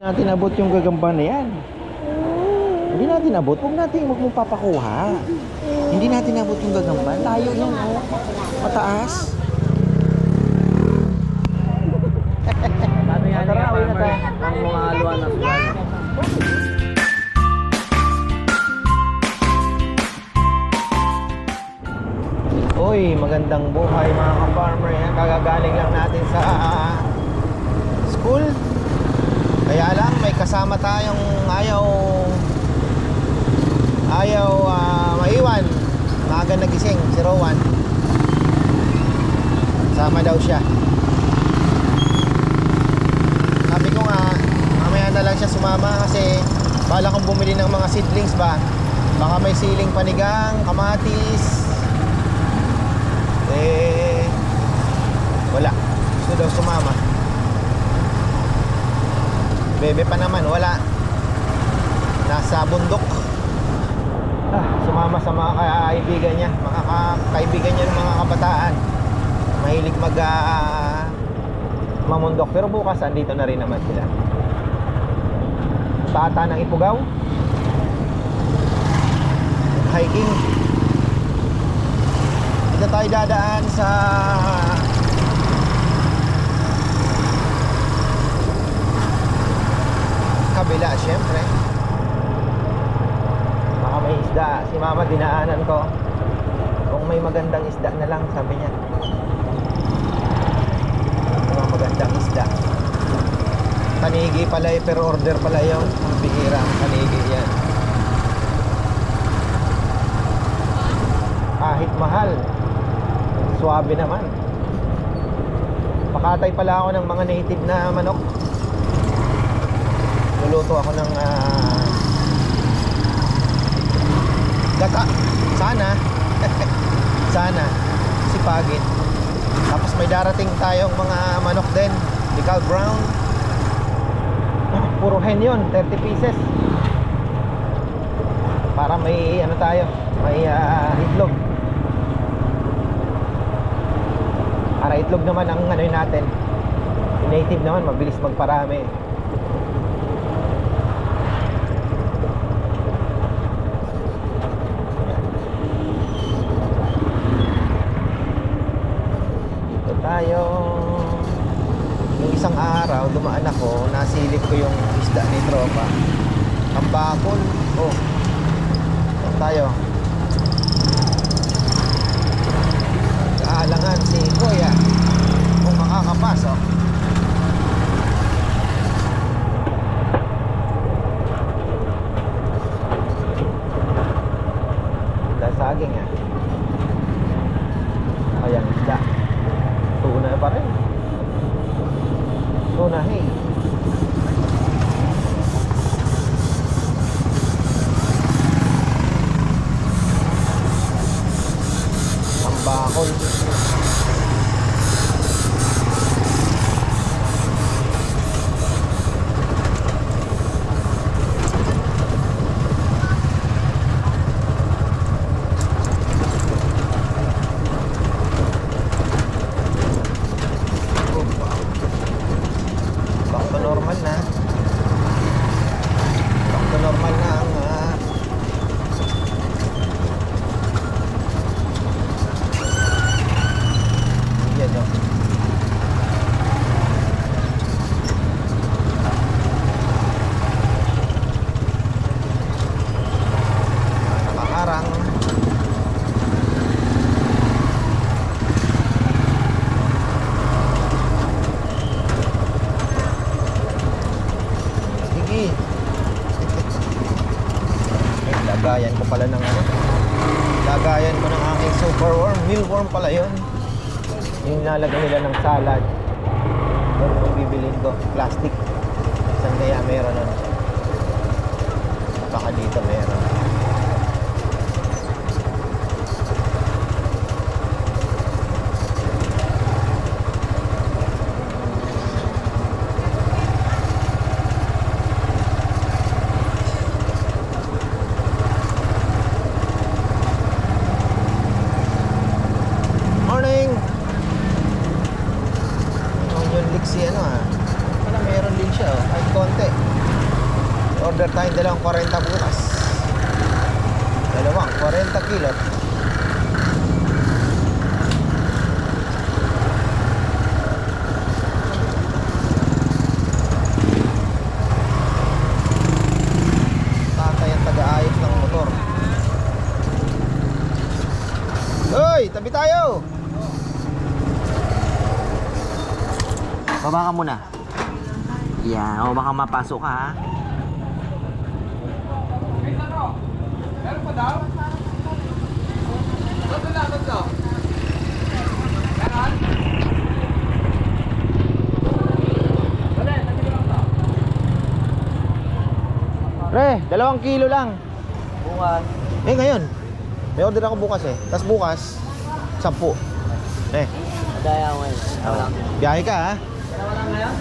natin abot yung gagamba na yan. Hindi natin abot. Huwag natin huwag mong papakuha. Hindi natin abot yung gagamba. Layo yan, oh. Mataas. Tara, uwi na tayo. ang mga aluan na. Uy, magandang buhay mga ka-farmer. Kagagaling lang natin sa school. Kaya lang, may kasama tayong ayaw ayaw ah, maiwan. Maaga nagising, si Rowan. Sama daw siya. Sabi ko nga, mamaya na lang siya sumama kasi bala kong bumili ng mga seedlings ba. Baka may siling panigang, kamatis, eh wala gusto daw sumama bebe pa naman wala. Nasa bundok. Ah, sumama sa mga kaibigan niya mga ka- kaibigan niya ng mga kabataan. Mahilig mag ah, mamundok. Pero bukas andito na rin naman sila. Tata ng ipugaw. Hiking. Dito tayo dadaan sa kabila syempre. Baka may isda. Si mama dinaanan ko. Kung may magandang isda na lang sabi niya. Mga magandang isda. Panigi pala eh, pero order pala yung bihira ang panigi yan kahit mahal Suwabe naman. Pakatay pala ako ng mga native na manok. Luluto ako ng ah, gata. Sana. Sana. Sipagin. Tapos may darating tayong mga manok din. Decal brown. Puro hen yun. 30 pieces. Para may ano tayo. May ah, itlog. Para itlog naman ang ano natin. Native naman mabilis magparami. Tayo. Yung isang araw, dumaan ako, nasilip ko yung isda ni Tropa. Tambakol. Oh. Saan tayo? Kaalangan si Kuya kung makakapasok. Dasaging ah. Ayan, isda. Tuna pa rin. Tuna, hey. Ang bakol. Back to normal na. Back to normal na ang ah, yan o. Nakaharang. Sige. Eh, lagayan ko pala ng ano. Lagayan ko ng aking super worm. Mealworm pala yun. Yung nalagyan nila ng salad. Doon yung bibilin ko. Plastic. Saan kaya meron nun? Baka dito meron. Morning! Onion leek si ano ah. Wala meron din siya oh. Kahit konti. order tayong dalawang 40 bukas. Dalawang 40 kilo. Tatay ang taga-ayos ng motor. Hoy, tabi tayo! Baba ka muna. Yeah, o baka mapasok ka ha. Pre, dalawang kilo lang. Bukas. Eh ngayon, may order ako bukas eh. Tapos bukas, sampu. Eh, Daya ko ngayon. Dalawa lang. biyahe ka ha. Dalawa lang ngayon?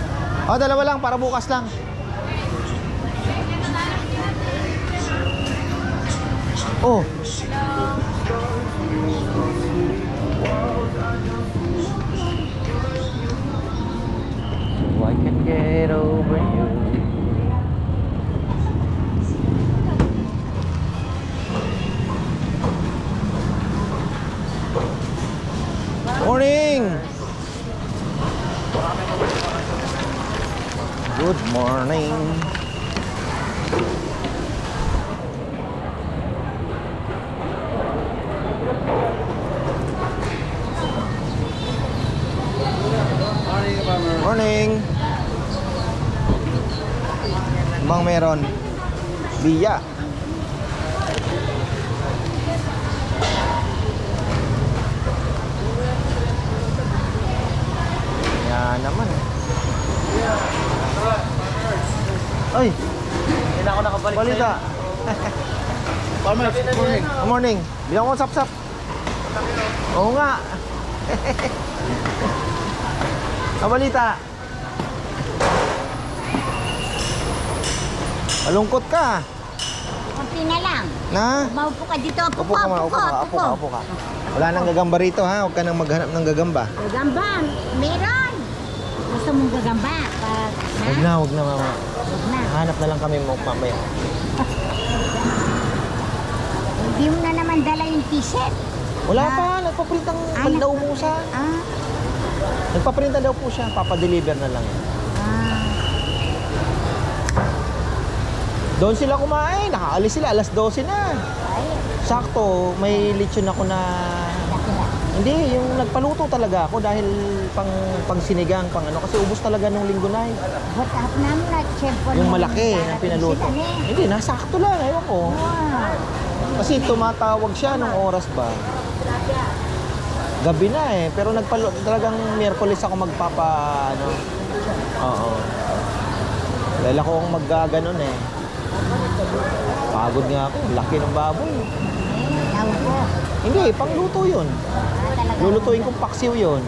O, dalawa lang para bukas lang. Oh. So I can get over you. Morning! Good morning. Morning, farmer. Morning. Bang meron? Biya. Yan naman. Ay, Hindi na ako nakabalik balita. Farmer, good morning. Bilang ko sap-sap. Oo nga. Ang balita. Malungkot ka. Kunti na lang. Na? Maupo ka dito. Apo Upo ka, apo upo ka, upo ka, upo ka. Wala nang gagamba rito ha. Huwag ka nang maghanap ng gagamba. Gagamba. Meron. Gusto mong gagamba? Pag, ha? Huwag na, huwag na mama. Huwag na. Hanap na lang kami mo mamaya. Hindi mo na naman dala yung t-shirt. Wala Ah. pa, nagpaprint ang Ah, naumusan. Ah. Nagpaprint na daw po siya, papadeliver na lang. Ah. Doon sila kumain, nakaalis sila, alas 12 na. Ay, Sakto, may lechon ako na... Hindi, yung nagpaluto talaga ako dahil pang, pang sinigang, pang ano. Kasi ubos talaga nung linggo na eh. Ba't half namin na Yung malaki na pinaluto. Sila, eh. Hindi, nasakto lang, ewan ko. Wow. Kasi tumatawag siya nung oras ba? Gabi na eh, pero nagpalo talagang Miyerkules ako magpapa ano. Oo. Dahil ako ang maggaganon eh. Pagod nga ako, laki ng baboy. Eh, naupo. Hindi, pangluto yun. Lulutuin kong paksiw yun.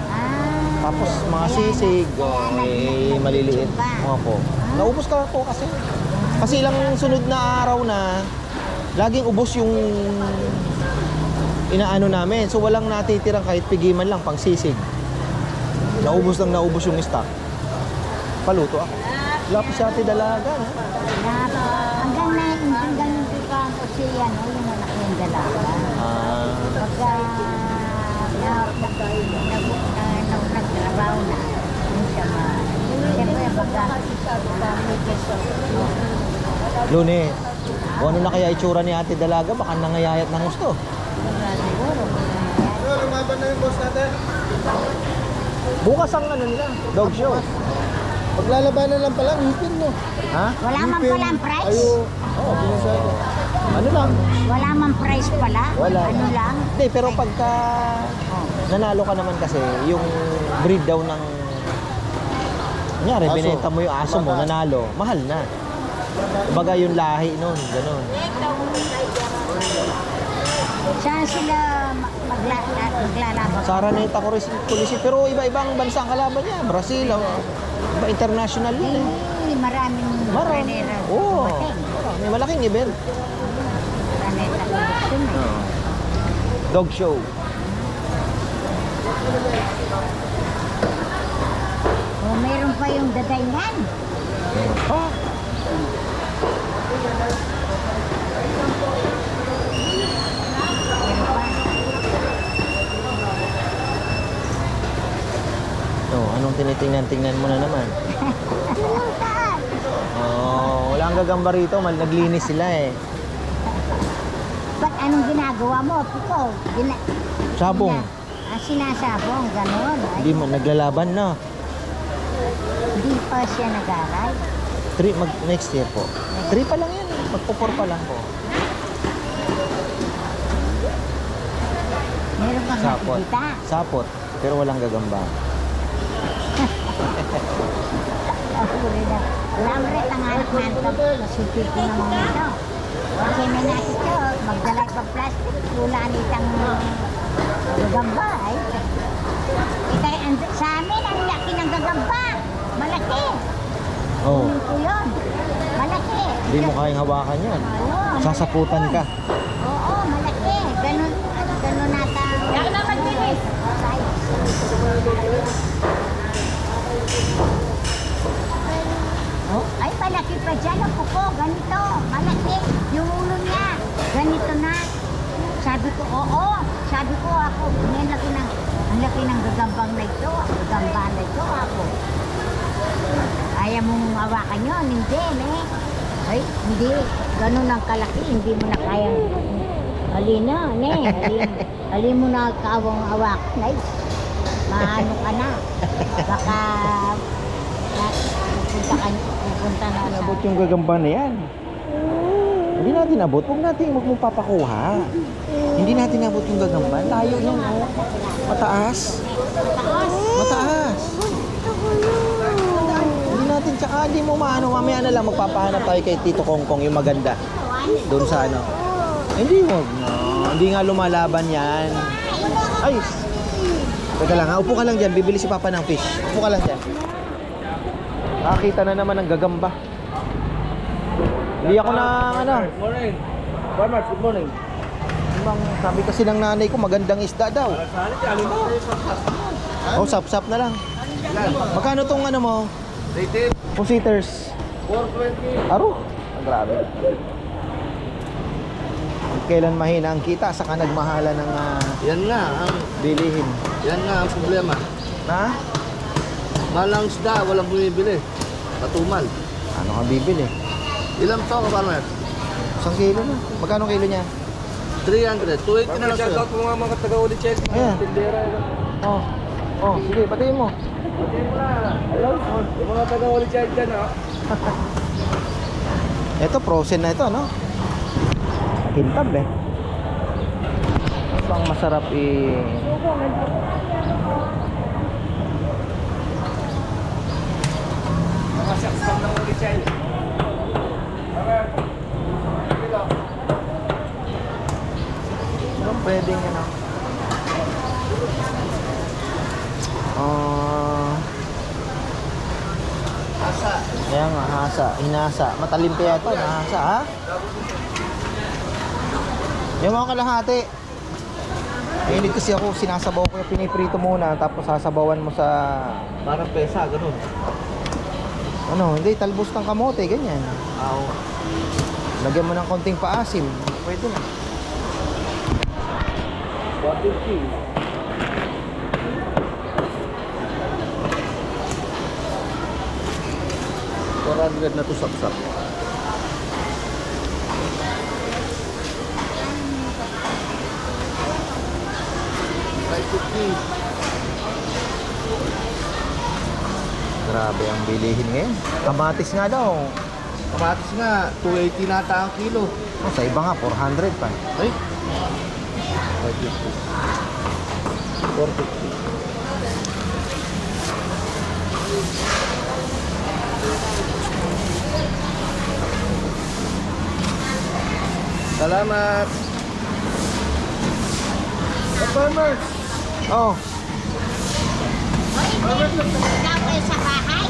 Tapos mga sisig, oh, eh, maliliit. Opo. Naubos ka po kasi. Kasi ilang sunod na araw na, laging ubos yung inaano namin. So walang natitirang kahit pigiman lang pang sisig. Naubos lang naubos yung stock. Paluto ako. Pa si ate dalaga. Na, hanggang na, hanggang pa ako siya, no, yung malaki yung dalaga. Ah, Pagka na, na, na, na, na, nagtrabaho na, siya ma... Siyempre, pagka... Lune, o ano na kaya itsura ni ate dalaga? Baka nangayayat ng gusto. Siguro. lumaban na yung boss natin. Bukas ang ano nila, dog show. Paglalabanan lang pala, ngipin mo. Ha? Wala man palang price? Ayo. Oo, binasado. Ano lang? Wala man price pala? Wala. Ano lang? Hindi, pero pagka nanalo ka naman kasi, yung breed daw ng... Kunyari, Aso. binenta mo yung aso mo, nanalo, mahal na. Baga yung lahi nun, ganun. Saan sila ma- magla, la- maglalaban? Sa Araneta Kulisi, pero iba-ibang bansa ang kalaban niya. Brazil, oh. iba international yun eh. Eh, maraming Marami. Ranera Oo. dumating. May malaking event. Ranera collection eh. Dog show. O, meron pa yung dadayngan. Oh, anong tinitingnan? Tingnan mo na naman. oh, wala ang gagamba rito. Mal naglinis sila eh. Ba't anong ginagawa mo? Puko. Gina Sabong. Gina ah, sinasabong. Ganon. Hindi mo. Naglalaban na. Hindi pa siya nag-aral. Three, mag next year po. Three pa lang yan. Magpo-four pa lang po. Meron kang Sapot. nakikita. Sapot. Pero walang gagamba. Ako rin na. Ang anak na ito. Masupit ko naman ito. Kasi may nakita, magdala pa plastic, wala nitang gagamba. Ay. Ika, and- sa amin, ang laki ng gagamba. Malaki. Oh, Kunin ko yun. Malaki. hindi mo kayang hawakan yan. Oo, Sasaputan ka. Oo, malaki. Ganun, ganun nata. Kaya na magbilis. Oh, ay, malaki pa dyan ang kuko. Ganito. Malaki. Yung ulo niya. Ganito na. Sabi ko, oo. Sabi ko ako, ang laki ng, ang laki ng gagambang na ito. Gagamba na ito ako. Ayaw mong hawakan yun. Hindi, ne. Ay, hindi. Ganun ang kalaki. Hindi mo na kayang... Halina, ne. Halin, halin mo na kawang hawakan. Ay, maano ka na. Baka... pupunta ka, pupunta na sa... Abot yung gagamba na yan. Hindi natin abot. Huwag natin, huwag mong papakuha. Hindi natin abot yung gagamba. Layo yan, oh. Mataas. Taas. Mataas. Natin, tsaka hindi mo maano. Mamaya na lang magpapahanap tayo kay Tito Kongkong yung maganda. Doon sa ano. Hindi mo. No, hindi nga lumalaban yan. Ay! Teka lang, ha? upo ka lang dyan. Bibili si Papa ng fish. Upo ka lang dyan. Nakakita na naman ng gagamba. Hindi ako na, ano, Morning. Farmers, good morning. bang, sabi kasi ng nanay ko magandang isda daw. Oh, sap-sap na lang. Magkano tong ano mo? Rated Pusiters. 420. Aro. Ang grabe. Kailan mahina ang kita, saka nagmahala ng ah, Yan nga, ang, bilihin. yan nga ang problema. Na? Malang isda, walang bumibili. Patumal. Ano ka bibili? Ilang to ka, farmers? Isang kilo na. Magkano kilo niya? 300. 280 na lang sir. Shoutout mo nga mga taga-uli check. Ayan. Tindera. Oh. Oh, sige, patingin mo. Hello? Yung mga taga-uli check dyan ha. Ito, frozen na ito, no? Kintab eh. Ito ang masarap i... Mga saks lang ng check. Pero pwedeng ano? Ah... Asa. Kaya nga, hasa, hinasa. Matalim kaya ito, nahasa, ha? Yung mga kalahati. Mahilig kasi ako, sinasabaw ko yung piniprito muna, tapos sasabawan mo sa, Parang pesa, ganun. ano, hindi, talbos ng kamote, ganyan. Aw. Lagyan mo ng konting paasim, pwede na. 150. $400 na to sapsap. Grabe ang bilihin ngayon. Kamatis nga daw. Kamatis nga, 280 nata ang kilo. Oh, sa iba nga, 400 pa. Ay. 550. 450. Salamat. The farmers. Oh, Meron daw kayo sa bahay?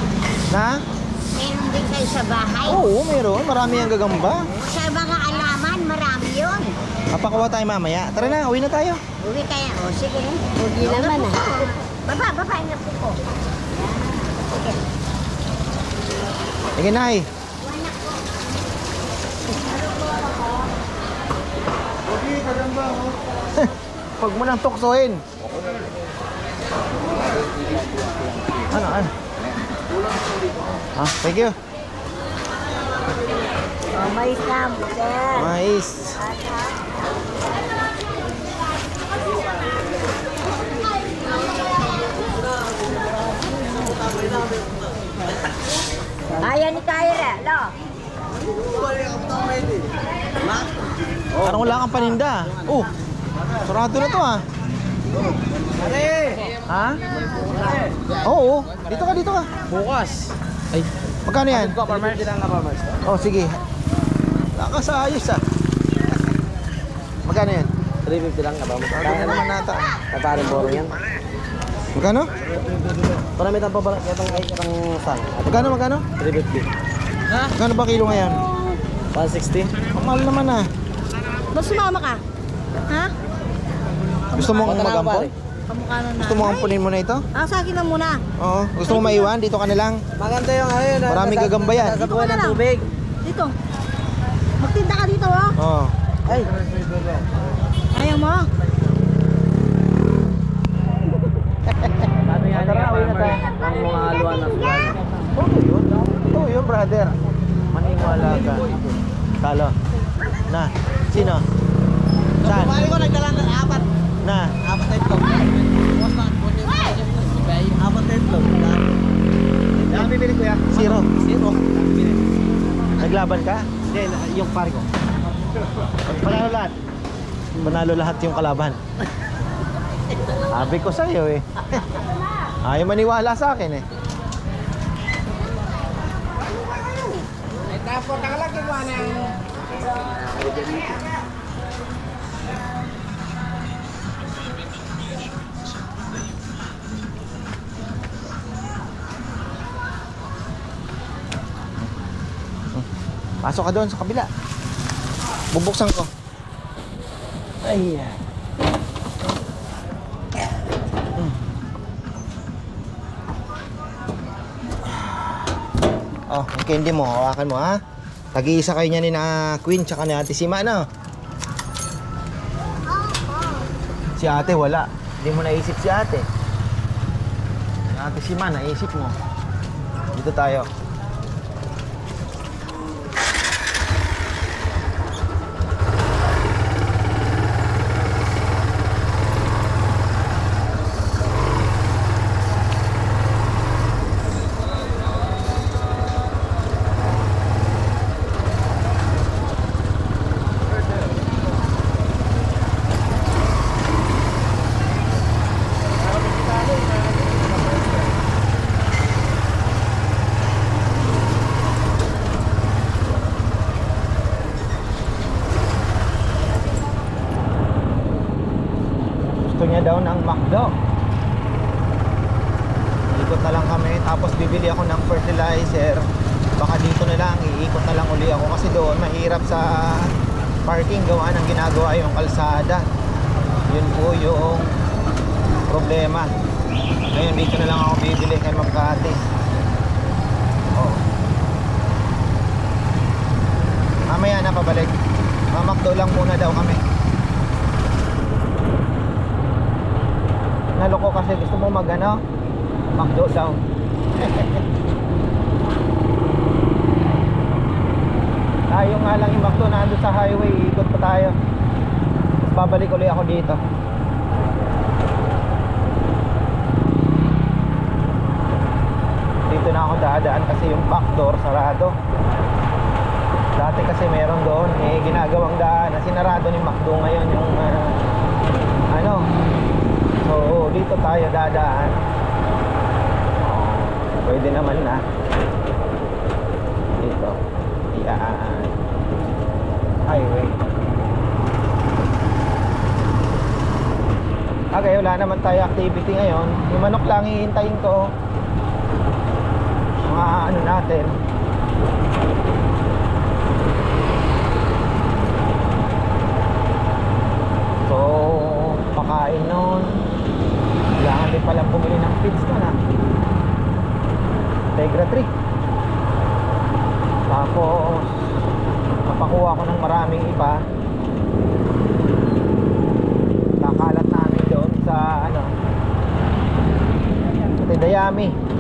na? Meron din kayo sa bahay? Oo, meron. Marami ang gagamba. Sa mga alaman, marami yun. Papakuha tayo mamaya. Tara na, uwi na tayo. Uwi kaya, o sige. Uwi naman ah. Baba, baba, na po ko. Sige. Sige, Nay. Huwag mo nang tuksohin. Ano, ano? Ah, thank you. Oh, may cam, sir. Mais. Ayan ni Kyra, lo. Parang wala kang paninda. Oh, sarado na to ah. Ha? Oo, dito ka, dito ka. Bukas. Ay, Magkano yan? farmers. Hindi lang farmers. Oh, sige. Lakas ayos ah. Magkano yan? 350 lang. Sabi na naman nata. Tatarin boro yan. Magkano? Para may tampa ba itong ay itong sang. Magkano, magkano? 350. Magkano ba kilo ngayon? 160. Ang mahal naman ah. Mas sumama ka? Ha? Gusto mong pare. Kamukha na Gusto mo ampunin mo na ito? Ah, sa akin lang muna. Oo. Gusto mo maiwan? Dito ka na lang. Maganda yung yun. ah, Maraming gagamba yan. Nasa buwan ng tubig. Dito. Magtinda ka dito, oh. Oo. Ay, Ayaw mo? sabi nga ang mga suwan. Oo yun. Oo yun, brother. Maniwala ka. Talo. Na. Sino? Saan? ko nagdala ng apat. Na. Apat na itlog. Apat na itlog. Yan bibili ko yan. Zero. Zero. Naglaban ka? Hindi, yung pare ko. Panalo lahat. Panalo lahat yung kalaban. Sabi ko sa'yo eh. Ayaw maniwala sa akin eh. Tapos nakalagay mo na Pasok ka doon sa kabila. Bubuksan ko. Ay. Oh, yung candy mo, hawakan mo ha. Tag-iisa kayo niya ni na Queen tsaka ni Ate Sima, no? Si ate wala. Hindi mo naisip si ate. Si ate Sima, naisip mo. Dito tayo. Gusto niya daw ng McDo. Ikot na lang kami, tapos bibili ako ng fertilizer. Baka dito na lang, iikot na lang uli ako kasi doon mahirap sa parking gawa ng ginagawa yung kalsada. Yun po yung problema. Ngayon dito na lang ako bibili kay Magkati. Oh. Mamaya na pabalik. Mamakdo lang muna daw kami. Naloko kasi gusto mo mag ano? Makdo daw. tayo nga lang yung Makdo nando sa highway, ikot pa tayo. Babalik ulit ako dito. Dito na ako dadaan kasi yung back door sarado. Dati kasi meron doon, eh ginagawang daan. Sinarado ni Makdo ngayon yung ah, ano, So, dito tayo dadaan. Pwede naman na. Dito. Yan. Highway. Okay, wala naman tayo activity ngayon. Yung manok lang hihintayin ko. Mga ano natin. So, pakain nun. Kailangan din pala bumili ng feeds nun ah. Tegra 3. Tapos, napakuha ko ng maraming iba. Kakalat namin doon sa ano, sa Tedayami.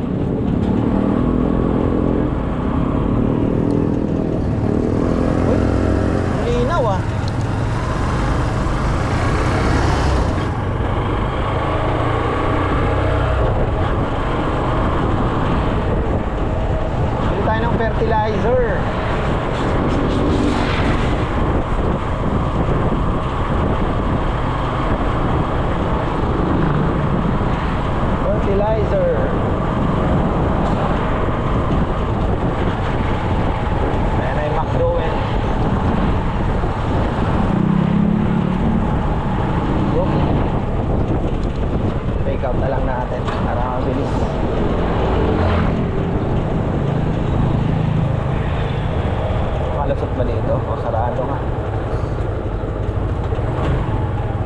malusot ba dito? O sarado nga.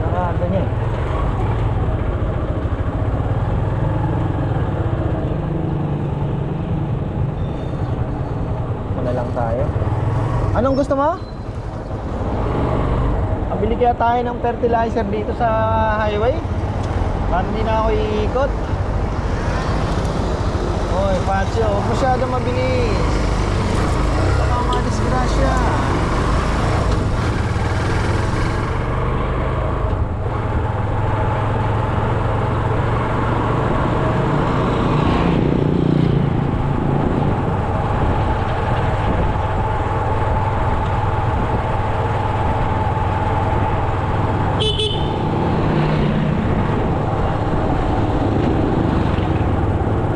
Sarado niya eh. Muna lang tayo. Anong gusto mo? Pabili kaya tayo ng fertilizer dito sa highway. Para hindi na ako iikot. Oy, Pacho, huwag masyado mabilis. Baka madisgrasya.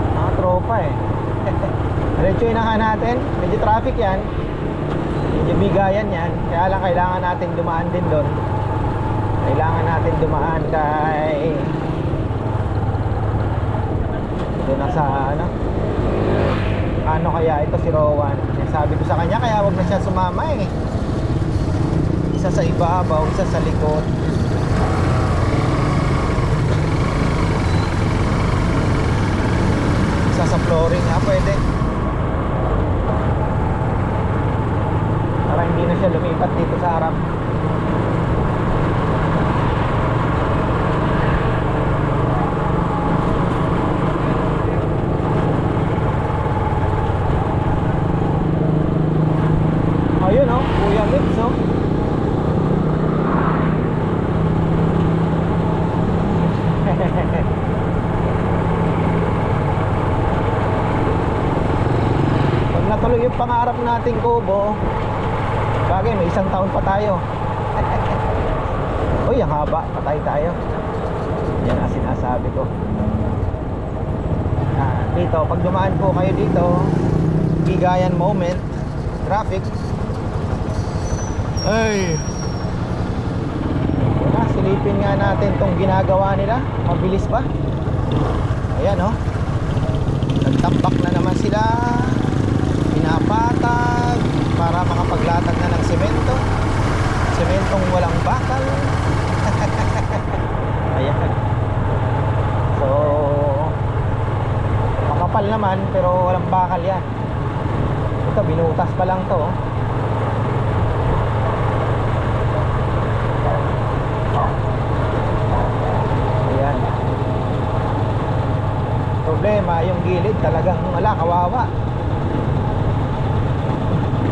Mga tropa eh. Diretso na nga natin. Medyo traffic yan. Medyo bigayan yan. Kaya lang kailangan natin dumaan din doon. Kailangan natin dumaan kay... Doon na ano? Ano kaya ito si Rowan? Sabi ko sa kanya kaya wag na siya sumama eh. Isa sa ibabaw, isa sa likod. Isa sa flooring ha, pwede. Para hindi na siya lumipat dito sa harap. Ayun oh, Kuya Lips oh. Pag natuloy yung pangarap nating kubo, bagay may isang taon pa tayo. Uy, ang haba, patay tayo. Yan ang sinasabi ko. Ah, dito, pag dumaan po kayo dito, bigayan moment, traffic. Ay! Wala, silipin nga natin tong ginagawa nila. Mabilis ba? Ayan, oh. Nagtambak na naman sila. Makapaglatag na ng semento. Sementong walang bakal. Ayan. So, makapal naman pero walang bakal yan. Ito, binutas pa lang to. oh. Ayan. Problema, yung gilid talagang wala, kawawa.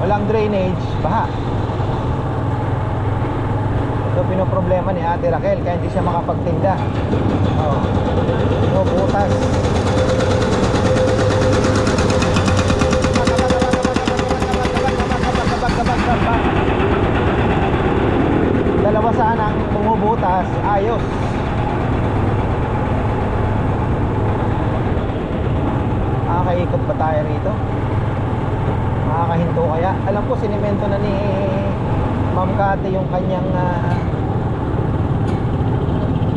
Walang drainage, baha. Ito pinoproblema ni Ate Raquel kaya hindi siya makapagtinda. Oh. No, butas. Dalawa sana ang bumubutas, ayos. Makakaikot ba tayo rito? Makakahinto kaya? Alam ko, sinimento na ni Ma'am Kate yung kanyang ah,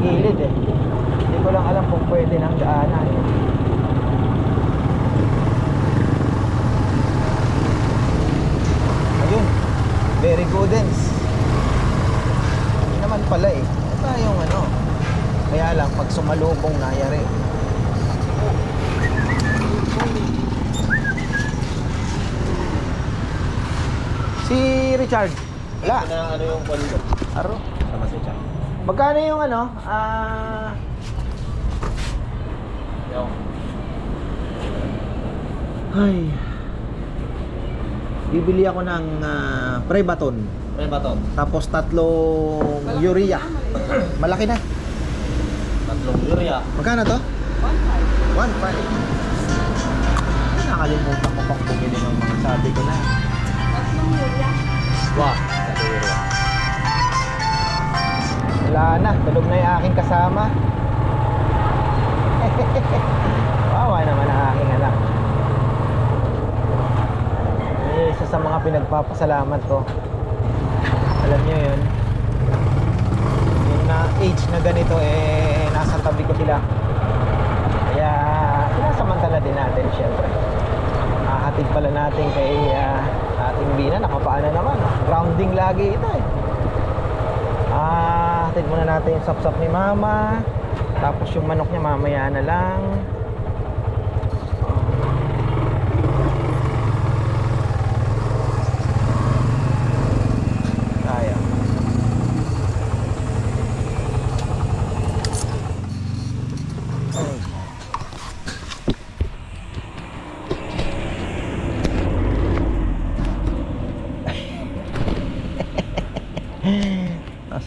gilid eh. Hindi ko lang alam kung pwede ng daanan. Ayun. Very good ends. Hindi naman pala eh. Ito yung ano. Kaya lang, pag sumalubong nayari. Si Richard. Wala. Na ano yung kwento? Aro. Sama si Chan. Magkano yung ano? Ah, Yung. ay. Bibili ako ng uh, Prebaton. May baton. Tapos tatlong urea. Malaki na. Tatlong urea. Magkano to? 1.5. 1.5. Nakalimutan ko pang bumili ng mga sabi ko na. Tatlong urea. Wala na, tulog na yung aking kasama. Wawa naman ang aking anak. Eh, isa sa mga pinagpapasalamat ko. Alam niyo yun. Yung na age na ganito, eh, nasa tabi ko sila. Kaya, sinasamantala din natin, syempre. Hahatid pala natin kay ah, Ating Bina, nakapaan na naman. Grounding lagi ito eh. Ah, hatid muna natin yung sapsap ni Mama. Tapos yung manok niya mamaya na lang. Tayo. Ay.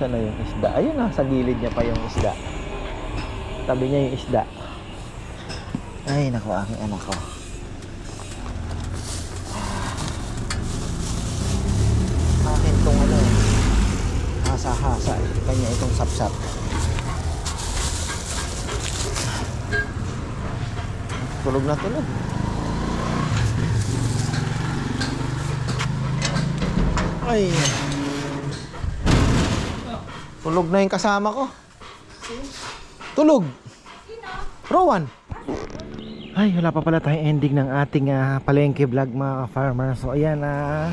Nasaan na yung isda? Ayun, nasa gilid niya pa yung isda. Tabi niya yung isda. Ay, naku, aking anak ko. Akin tong ano, hasa-hasa. eh. Kanya itong sapsap. Tulog na tulog. Ay. Tulog na yung kasama ko. Tulog. Rowan. Ay, wala pa pala tayong ending ng ating ah, palengke vlog mga farmer. So ayan na.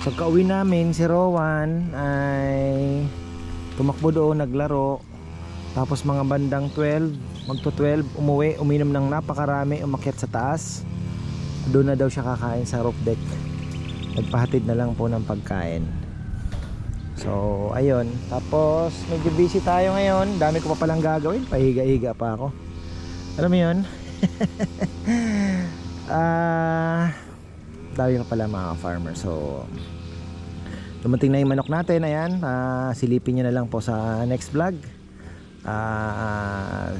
Pagka uwi namin si Rowan ay tumakbo doon naglaro. Tapos mga bandang 12, magto 12, umuwi, uminom ng napakarami, umakyat sa taas. Doon na daw siya kakain sa roof deck. Nagpahatid na lang po ng pagkain. So, ayun. Tapos, medyo busy tayo ngayon. Dami ko pa palang gagawin. Pahiga-higa pa ako. Alam mo yun? Ah, dami pa pala mga farmer. So, dumating na yung manok natin. Ayan. Ah, silipin nyo na lang po sa next vlog. Ah,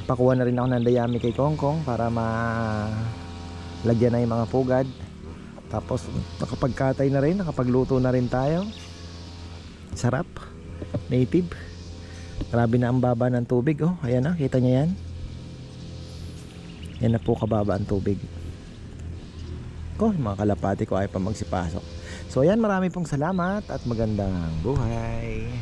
nagpakuha na rin ako ng dayami kay Kongkong para ma lagyan na yung mga pugad. Tapos, nakapagkatay na rin. Nakapagluto na rin tayo. Sarap. Native. Grabe na ang baba ng tubig. Oh, ayan na. Kita niya yan. Yan na po kababa ang tubig. Ko, mga kalapati ko ay pa magsipasok. So, ayan. Marami pong salamat at magandang buhay.